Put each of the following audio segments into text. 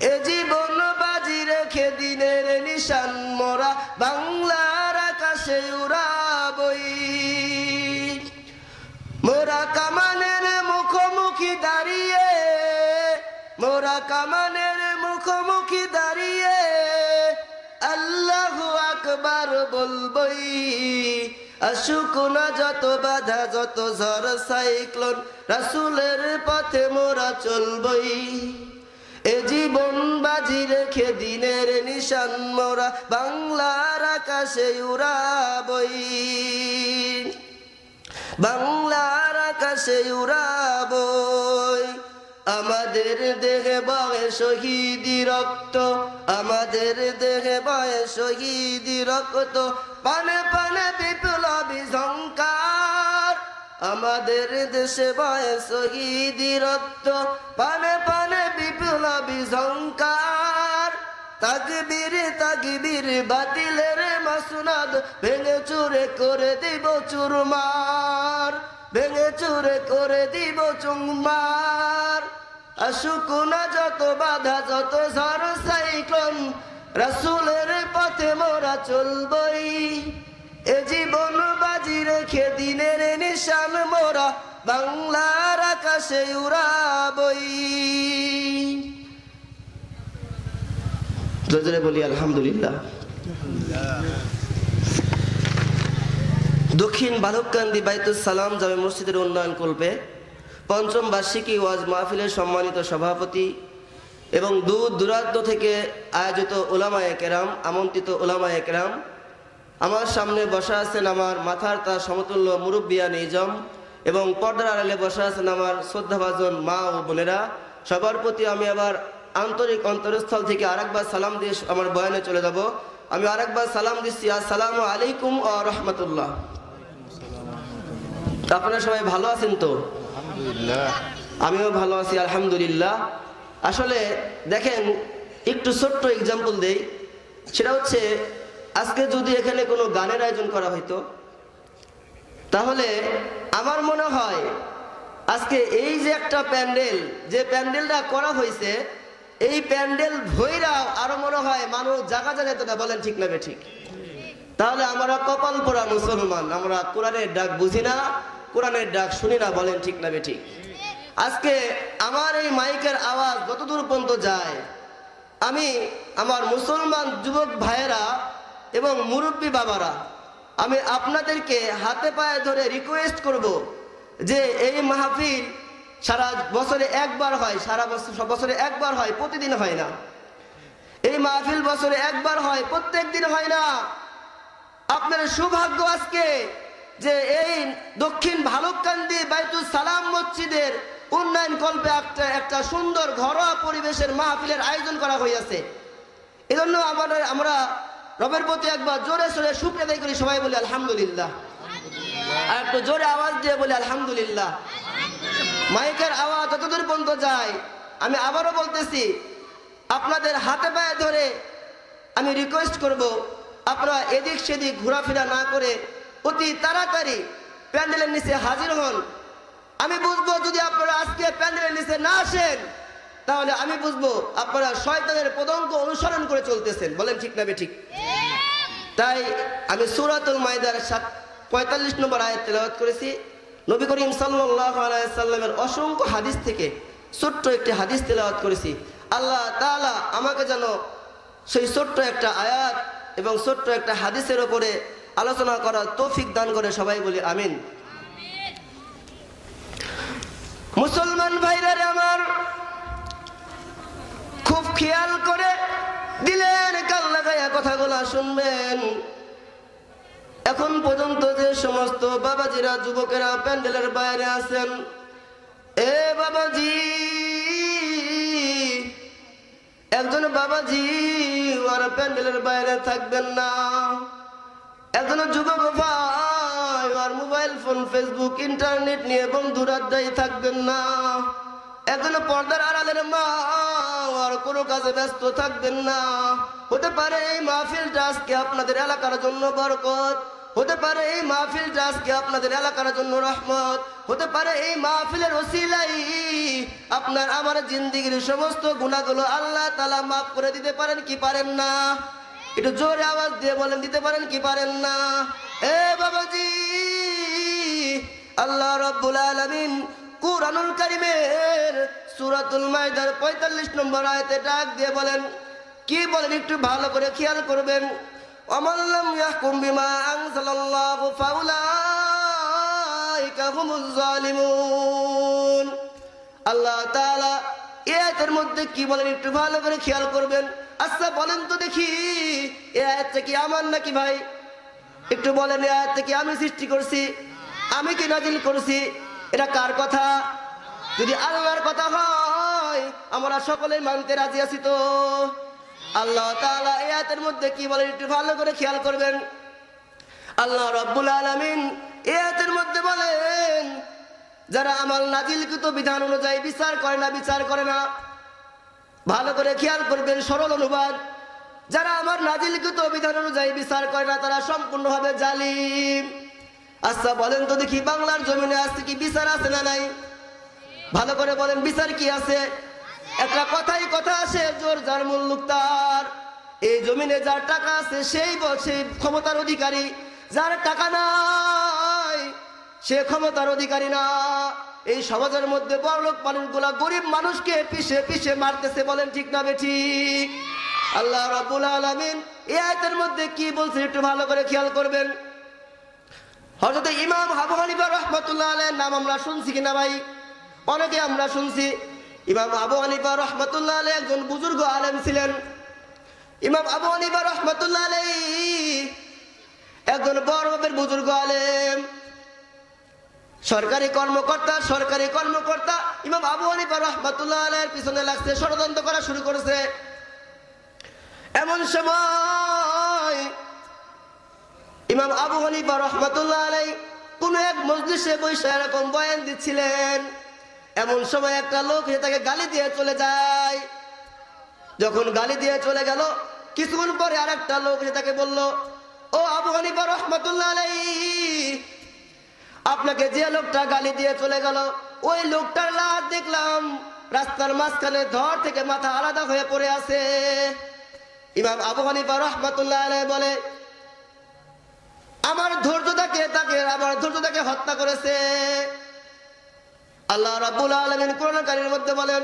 এ জীবন বাজি রেখে দিনের নিশান মোরা বাংলার আকাশে উড়াবই। মোরা কামানের মুখোমুখি দাঁড়িয়ে, মোরা কামানের মুখোমুখি দাঁড়িয়ে, আল্লাহু আকবার বলবই, আসুক না যত বাধা, যত ঝড়, সাইক্লোন, রাসুলের পথে মোরা চলবই। এ জীবন বাজি রেখে দিনের নিশান মোরা, বাংলার আকাশে উড়াবই। বাংলার আকাশে উড়াবই। আমাদের দেহে বয়ে শহীদি রক্ত, আমাদের দেহে বয়ে শহীদি রক্ত। পানে পানে বিপ্লবী ঝঙ্কার আমাদের দেশে বয়ে শহীদি রক্ত, পানে পানে বিপ্লবী ঝঙ্কার তাকবীর তাকবীর বাতিলের মাসুনাদ ভেঙে চুরে করে দিব চুরমার। ভেঙে চুরে করে দিব চুংমার আসুক না যত বাধা, যত ঝড়, সাইক্লোন, রাসুলের পথে মোরা চলবই। রেখে দিনের নিশান মোরা, বাংলার আকাশে উড়াবই। জোরে বলি, আলহামদুলিল্লাহ। দক্ষিণ বালককান্দি বাইতুল সালাম জামে মসজিদের উন্নয়ন কল্পে পঞ্চম বার্ষিকী ওয়াজ মাহফিলের সম্মানিত সভাপতি এবং দূর দূরান্ত থেকে আয়োজিত ওলামায়ে একরাম আমন্ত্রিত ওলামায়ে কেরাম আমার সামনে বসা আছেন আমার মাথার তার সমতুল্য মুরব্বিয়া নিজম এবং পর্দার আড়ালে বসা আছেন আমার শ্রদ্ধাভাজন মা ও বোনেরা। সবার প্রতি আমি আবার আন্তরিক অন্তরস্থল থেকে আরেকবার সালাম দিয়ে আমার বয়ানে চলে যাব। আমি আরেকবার সালাম দিচ্ছি আসসালামু আলাইকুম ও রহমতুল্লাহ। আপনারা সবাই ভালো আছেন তো? আমিও ভালো আছি আলহামদুলিল্লাহ। আসলে দেখেন একটু ছোট্ট এক্সাম্পল দেই। সেটা হচ্ছে আজকে যদি এখানে কোনো গানের আয়োজন করা হইতো, তাহলে আমার মনে হয় আজকে এই যে একটা প্যান্ডেল, যে প্যান্ডেলটা করা হয়েছে এই প্যান্ডেল ভৈরা আরও মনে হয় মানুষ জাগা জায়গা তো না, বলেন ঠিক না ঠিক তাহলে আমরা কপাল পোড়া মুসলমান, আমরা কোরআনের ডাক বুঝি না, কোরআনের ডাক শুনি না, বলেন ঠিক না ঠিক আজকে আমার এই মাইকের আওয়াজ যতদূর পর্যন্ত যায়, আমি আমার মুসলমান যুবক ভাইয়েরা এবং মুরব্বী বাবারা, আমি আপনাদেরকে হাতে পায়ে ধরে রিকোয়েস্ট করব যে এই মাহফিল সারা বছরে একবার হয়, সারা বছর বছরে একবার হয়, প্রতিদিন হয় না। এই মাহফিল বছরে একবার হয়, প্রত্যেক দিন হয় না। আপনার সৌভাগ্য আজকে যে এই দক্ষিণ ভালুককান্দি বাইতুল সালাম মসজিদের উন্নয়ন কল্পে একটা একটা সুন্দর ঘরোয়া পরিবেশের মাহফিলের আয়োজন করা হইয়াছে। এজন্য আমাদের, আমরা রবের প্রতি একবার জোরে সোরে শুক্রিয়া আদায় করি, সবাই বলি আলহামদুলিল্লাহ। আর একটু জোরে আওয়াজ দিয়ে বলি আলহামদুলিল্লাহ। মাইকের আওয়াজ যতদূর পর্যন্ত যায়, আমি আবারও বলতেছি, আপনাদের হাতে পায়ে ধরে আমি রিকোয়েস্ট করব, আপনারা এদিক সেদিক ঘোরাফেরা না করে অতি তাড়াতাড়ি প্যান্ডেলের নিচে হাজির হন। আমি বুঝব যদি আপনারা আজকে প্যান্ডেলের নিচে না আসেন তাহলে আমি বুঝব আপনারা শয়তানের পদঙ্ক অনুসরণ করে চলতেছেন। বলেন ঠিক না ঠিক? তাই আমি সুরাতুল মাইদার সাত পঁয়তাল্লিশ নম্বর আয়াত তেলাওয়াত করেছি। নবী করিম সাল্লামের অসংখ্য হাদিস থেকে ছোট্ট একটি হাদিস তেলাওয়াত করেছি। আল্লাহ তাআলা আমাকে যেন সেই ছোট্ট একটা আয়াত এবং ছোট্ট একটা হাদিসের ওপরে আলোচনা করার তৌফিক দান করে সবাই বলি আমিন। মুসলমান ভাইরারে আমার খেয়াল করে দিলেন কাল লাগাইয়া কথাগুলা শুনবেন। এখন পর্যন্ত যে সমস্ত বাবাজিরা, যুবকেরা প্যান্ডেলের বাইরে আছেন, এ বাবাজি, একজন বাবাজি আর প্যান্ডেলের বাইরে থাকবেন না। এখনও যুবক ভাই আর মোবাইল ফোন, ফেসবুক, ইন্টারনেট নিয়ে বন্ধুর আড্ডায় থাকবেন না। এখনও পর্দার আড়ালের মা আর কোনো কাজে ব্যস্ত থাকবেন না। হতে পারে এই মাহফিলটা আজকে আপনাদের এলাকার জন্য বরকত। হতে পারে এই মাহফিলটা আজকে আপনাদের এলাকার জন্য রহমত। হতে পারে এই মাহফিলের ওসিলাই আপনার আমার জিন্দিগির সমস্ত গুণাগুলো আল্লাহ তালা মাফ করে দিতে পারেন কি পারেন না? একটু জোরে আওয়াজ দিয়ে বলেন, দিতে পারেন কি পারেন না? এ বাবাজি, আল্লাহ রব্বুল আলামিন কুরআনুল কারীমের সূরাতুল মাইদার 45 নম্বর আয়াতে ডাক দিয়ে বলেন, কি বলেন একটু ভালো করে খেয়াল করবেন? অমাল্লাম ইয়াহকুম বিমা আনজালাল্লাহু ফাউলাইকা হুমুজ জালিমুন। আল্লাহ তাআলা এই আয়াতের মধ্যে কি বলেন একটু ভালো করে খেয়াল করবেন? আচ্ছা বলেন তো দেখি, এ আয়াতটা কি আমার নাকি ভাই? একটু বলেন, এ আয়াতটা কি আমি সৃষ্টি করছি? আমি কি নাজিল করছি? এটা কার কথা? যদি আল্লাহর কথা হয়, আমরা সকলেই মানতে রাজি আছি তো। আল্লাহ তাআলা মধ্যে কি বলেন একটু ভালো করে খেয়াল করবেন। আল্লাহ রব্বুল আলামিন এই মধ্যে বলেন, যারা আমার নাজিলকৃত বিধান অনুযায়ী বিচার করে না, বিচার করে না, ভালো করে খেয়াল করবেন, সরল অনুবাদ। যারা আমার নাজিলকৃত বিধান অনুযায়ী বিচার করে না, তারা সম্পূর্ণভাবে জালিম। আচ্ছা বলেন তো দেখি বাংলার জমিনে আজকে কি, বিচার আছে না নাই? ভালো করে বলেন, বিচার কি আছে? একটা কথাই কথা আসে, জোর যার মুল্লুক তার এই জমিনে যার টাকা আছে, সেই ব- সেই ক্ষমতার অধিকারী। যার টাকা নাই, সে ক্ষমতার অধিকারী না। এই সমাজের মধ্যে বড়লোক মানুষগুলা গরিব মানুষকে পিষে পিষে মারতেছে, বলেন ঠিক না বেঠিক আল্লাহ রাব্বুল আলামিন এই আয়াতের মধ্যে কি বলছে একটু ভালো করে খেয়াল করবেন। হযরত ইমাম আবু হানিফা রহমাতুল্লাহ আলাইহির নাম আমরা শুনছি কিনা ভাই? অনেকে আমরা শুনছি, ইমাম আবু হানিফা রহমাতুল্লাহ আলাইহি একজন বুজুর্গ আলেম ছিলেন। ইমাম আবু হানিফা রহমাতুল্লাহ আলাইহি একজন বড় মাপের বুজুর্গ আলেম। সরকারি কর্মকর্তা সরকারি কর্মকর্তা ইমাম আবু হানিফা রহমাতুল্লাহ আলাইহির পিছনে লাগছে, ষড়যন্ত্র করা শুরু করেছে। এমন সময় ইমাম আবু হানিফা রহমাতুল্লাহ আলাই কোন এক মজলিসে বসে এরকম বয়ান দিচ্ছিলেন। এমন সময় একটা লোক এসে তাকে গালি দিয়ে চলে যায়। যখন গালি দিয়ে চলে গেল, কিছুক্ষণ পরে আর একটা লোক এসে তাকে বলল, ও আবু হানিফা রহমাতুল্লাহ আলাই আপনাকে যে লোকটা গালি দিয়ে চলে গেল, ওই লোকটার লাশ দেখলাম। রাস্তার মাঝখানে ধর থেকে মাথা আলাদা হয়ে পড়ে আছে। ইমাম আবু হানিফা রহমাতুল্লাহ আলাই বলে আমার ধৈর্য তাকে আমার ধৈর্য তাকে হত্যা করেছে। আল্লাহ রাব্বুল আলামিন কোরআন কারীর মধ্যে বলেন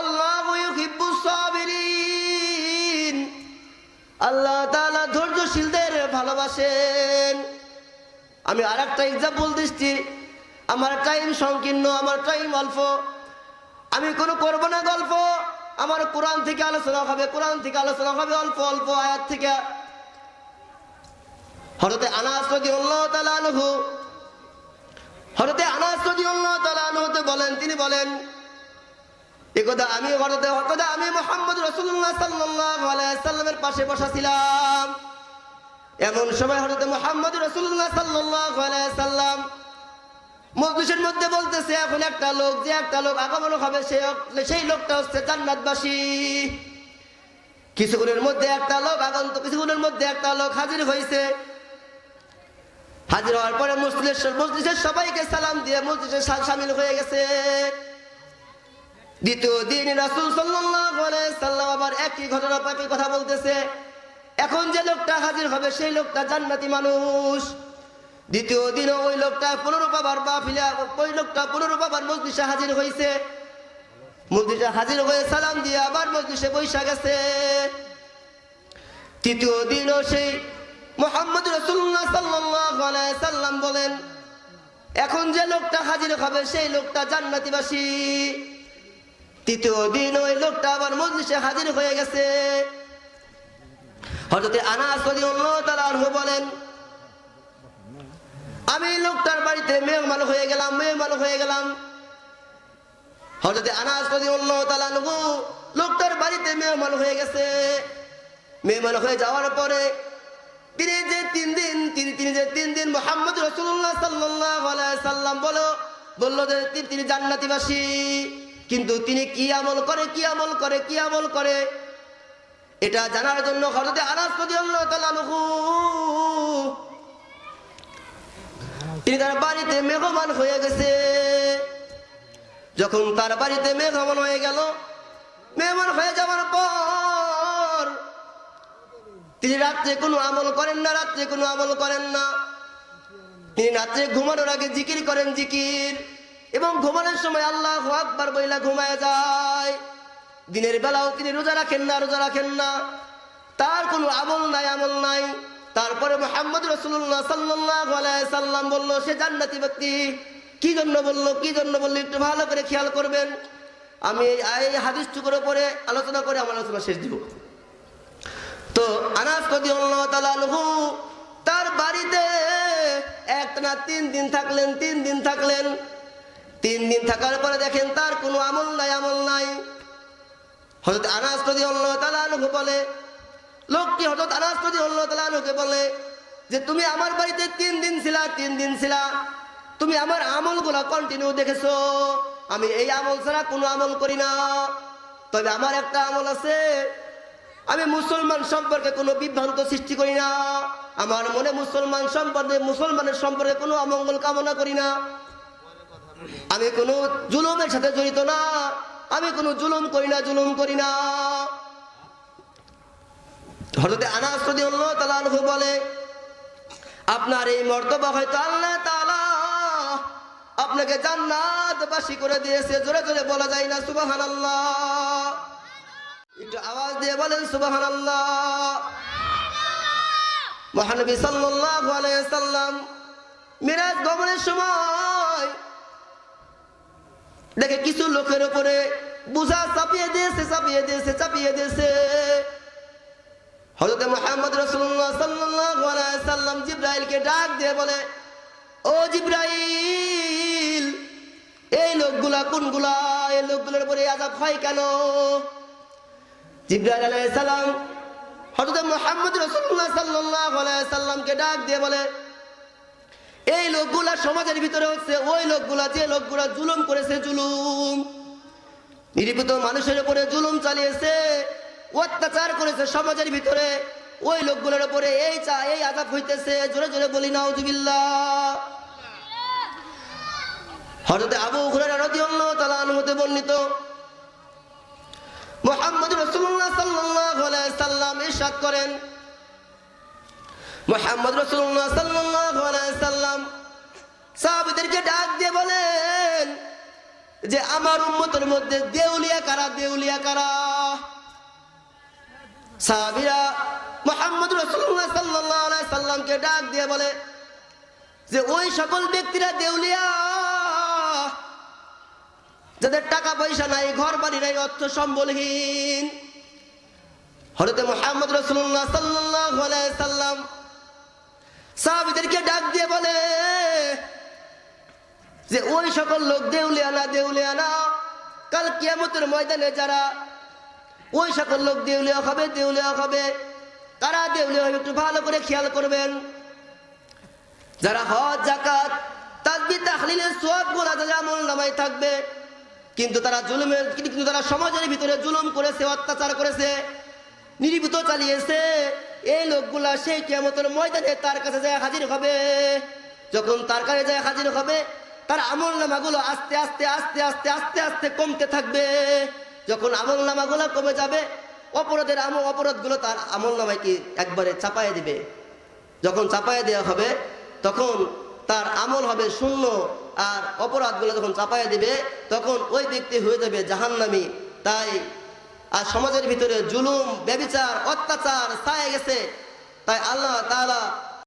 আল্লাহু ইউহিব্বুস সাবিরিন। আল্লাহ তাআলা ধৈর্যশীলদের ভালোবাসেন। আমি আর একটা এক্সাম্পল দিচ্ছি। আমার টাইম সংকীর্ণ, আমার টাইম অল্প। আমি কোনো করব না গল্প। আমার কোরআন থেকে আলোচনা হবে, কোরআন থেকে আলোচনা হবে অল্প অল্প আয়াত থেকে। হরতে আনাস তাআলা আনহু হরতে আনাস তাআলা আনহুতে বলেন, তিনি বলেন একদা আমি হরতে হকদা আমি মুহাম্মদ আলাইহি সাল্লামের পাশে বসা ছিলাম এমন সময় হরতে মুহাম্মদ আলাইহি সাল্লাম মজলিসের মধ্যে বলতেছে, এখন একটা লোক, যে একটা লোক আগমন হবে, সে সেই লোকটা হচ্ছে জান্নাতবাসী। কিছুক্ষণের মধ্যে একটা লোক আগন্ত, কিছুক্ষণের মধ্যে একটা লোক হাজির হয়েছে। হাজির হওয়ার পরে মসজিদের মসজিদের সবাইকে সালাম দিয়ে মসজিদে সামিল হয়ে গেছে। দ্বিতীয় দিন রাসূল সাল্লাম আবার একই ঘটনা একই কথা বলতেছে। এখন যে লোকটা হাজির হবে সেই লোকটা জান্নাতি মানুষ। দ্বিতীয় দিন ওই লোকটা পুনরূপ আবার মাহফিলে ওই লোকটা পুনরূপ আবার মসজিদে হাজির হয়েছে মসজিদে হাজির হয়ে সালাম দিয়ে আবার মসজিদে বৈশা গেছে। তৃতীয় দিনও সেই মোহাম্মদ আলাইহি সাল্লাম বলেন, এখন যে লোকটা হাজির হবে সেই লোকটা জান্নাতিবাসী। তৃতীয় দিন ওই লোকটা আবার মজলিসে হাজির হয়ে গেছে। হযরতে আনাস বলেন, আমি লোকটার বাড়িতে মেহমান হয়ে গেলাম, মেহমান হয়ে গেলাম। হযরতে আনাস লোকটার বাড়িতে মেহমান হয়ে গেছে। মেহমান হয়ে যাওয়ার পরে তিনি যে তিন দিন, তিনি তিনি যে তিন দিন মোহাম্মদ রসুল্লাহ সাল্লাহ সাল্লাম বলো, বলল যে তিনি- জান্নাতিবাসী। কিন্তু তিনি কি আমল করে, কি আমল করে, কি আমল করে? এটা জানার জন্য হরতে আনাস তিনি তার বাড়িতে মেহমান হয়ে গেছে। যখন তার বাড়িতে মেহমান হয়ে গেল, মেহমান হয়ে যাওয়ার পর তিনি রাত্রে কোনো আমল করেন না, রাত্রে কোনো আমল করেন না। তিনি রাত্রে ঘুমানোর আগে জিকির করেন জিকির। এবং ঘুমানোর সময় আল্লাহ আকবার বইলা ঘুমায় যায়। দিনের বেলাও তিনি রোজা রাখেন না, রোজা রাখেন না। তার কোনো আমল নাই আমল নাই। তারপরে মোহাম্মদ রসুল্লাহ সাল্লাহ সাল্লাম বলল, সে জান্নাতি ব্যক্তি। কি জন্য বলল, কি জন্য বলল, একটু ভালো করে খেয়াল করবেন। আমি এই এই হাদিস টুকুর পরে আলোচনা করে আমার আলোচনা শেষ দিব। তো আনাস আনহু তার বাড়িতে একটানা তিন দিন থাকলেন, তিন দিন থাকলেন। তিন দিন থাকার পরে দেখেন তার কোনো আমল নাই আমল নাই। হযরত আনাস তাআলা আনহু বলে, লোকটি হযরত আনাস রাদিয়াল্লাহু তাআলা আনহুকে বলে যে, তুমি আমার বাড়িতে তিন দিন ছিলা, তিন দিন ছিলা। তুমি আমার আমলগুলো কন্টিনিউ দেখেছ। আমি এই আমল ছাড়া কোনো আমল করি না। তবে আমার একটা আমল আছে আমি মুসলমান সম্পর্কে কোনো বিভ্রান্ত সৃষ্টি করি না। আমার মনে মুসলমান সম্পর্কে, মুসলমানের সম্পর্কে কোনো অমঙ্গল কামনা করি না। আমি কোনো জুলুমের সাথে জড়িত না। আমি কোনো জুলুম করি না, জুলুম করি না। হজরতে আনাস রাদিয়াল্লাহু তাআলা আনহু বলে, আপনার এই মর্তবা হয়তো আল্লাহ তাআলা আপনাকে জান্নাতবাসী করে দিয়েছে। জোরে জোরে বলা যায় না, সুবহানাল্লাহ। একটু আওয়াজ দিয়ে বলেন, সুবহানাল্লাহ। মহানবী সাল্লাল্লাহু আলাইহি সাল্লাম মিরাজ গমনের সময় দেখে কিছু লোকের উপরে বুঝা চাপিয়ে দিয়েছে চাপিয়ে দিয়েছে চাপিয়ে দিয়েছে। হযরত মুহাম্মদ রাসূলুল্লাহ সাল্লাল্লাহু আলাইহি সাল্লাম জিবরাইলকে ডাক দিয়ে বলে, ও জিবরাইল, এই লোকগুলা কোনগুলা? এই লোকগুলোর উপরে আযাব হয় কেন? জিবরাইল আলাইহিস সালাম হযরত ডাক দিয়ে বলে, এই লোকগুলা সমাজের ভিতরে হচ্ছে, ওই লোকগুলা যে লোকগুলা জুলুম করেছে, জুলুম। নিরীপিত মানুষের উপরে জুলুম চালিয়েছে, অত্যাচার করেছে সমাজের ভিতরে, ওই লোকগুলোর উপরে এই চা, এই আজাব হইতেছে। জোরে জোরে বলি, নাউজুবিল্লাহ। হযরত আবু হুরায়রা রাদিয়াল্লাহু তাআলা হতে বর্ণিত মুহাম্মদ রাসূলুল্লাহ সাল্লাল্লাহু আলাইহি সাল্লাম ইরশাদ করেন। মুহাম্মদ রাসূলুল্লাহ সাল্লাল্লাহু সাল্লাম সাহাবীদেরকে ডাক দিয়ে বলেন যে, আমার উম্মতের মধ্যে দেউলিয়া কারা দেউলিয়া কারা? সাহাবীরা মুহাম্মদ রাসূলুল্লাহ সাল্লাল্লাহু আলাইহি সাল্লামকে ডাক দিয়ে বলে যে, ওই সকল ব্যক্তিরা দেউলিয়া যাদের টাকা পয়সা নাই, ঘর বাড়ি নাই, অর্থ সম্বলহীন। হরতে মোহাম্মদ রসুল্লাহ সাল্লাম সাহাবীদেরকে ডাক দিয়ে বলে যে, ওই সকল লোক দেউলিয়া না দেউলিয়া না কাল কিয়ামতের ময়দানে যারা ওই সকল লোক দেউলিয়া হবে দেউলিয়া হবে কারা দেউলিয়া হবে, একটু ভালো করে খেয়াল করবেন। যারা হজ জাকাত তাকবীর তাহলিলের সওয়াবগুলা যাদের আমল নামায় থাকবে কিন্তু তারা জুলুমের কিন্তু তারা সমাজের ভিতরে জুলুম করেছে, অত্যাচার করেছে নিরীপিত চালিয়েছে। এই লোকগুলা সেই কিয়ামতের ময়দানে তার কাছে যায় হাজির হবে। যখন তার কাছে যায় হাজির হবে, তার আমল নামাগুলো আস্তে আস্তে আস্তে আস্তে আস্তে আস্তে কমতে থাকবে। যখন আমল নামাগুলো কমে যাবে, অপরাধের আমল অপরাধগুলো তার আমল নামায় কি একবারে চাপায় দিবে। যখন চাপায় দেওয়া হবে, তখন তার আমল হবে শূন্য আর অপরাধগুলো যখন চাপাইয়া দিবে, তখন ওই ব্যক্তি হয়ে যাবে জাহান্নামি। তাই আর সমাজের ভিতরে জুলুম, ব্যবিচার, অত্যাচার ছায় গেছে। তাই আল্লাহ তাআলা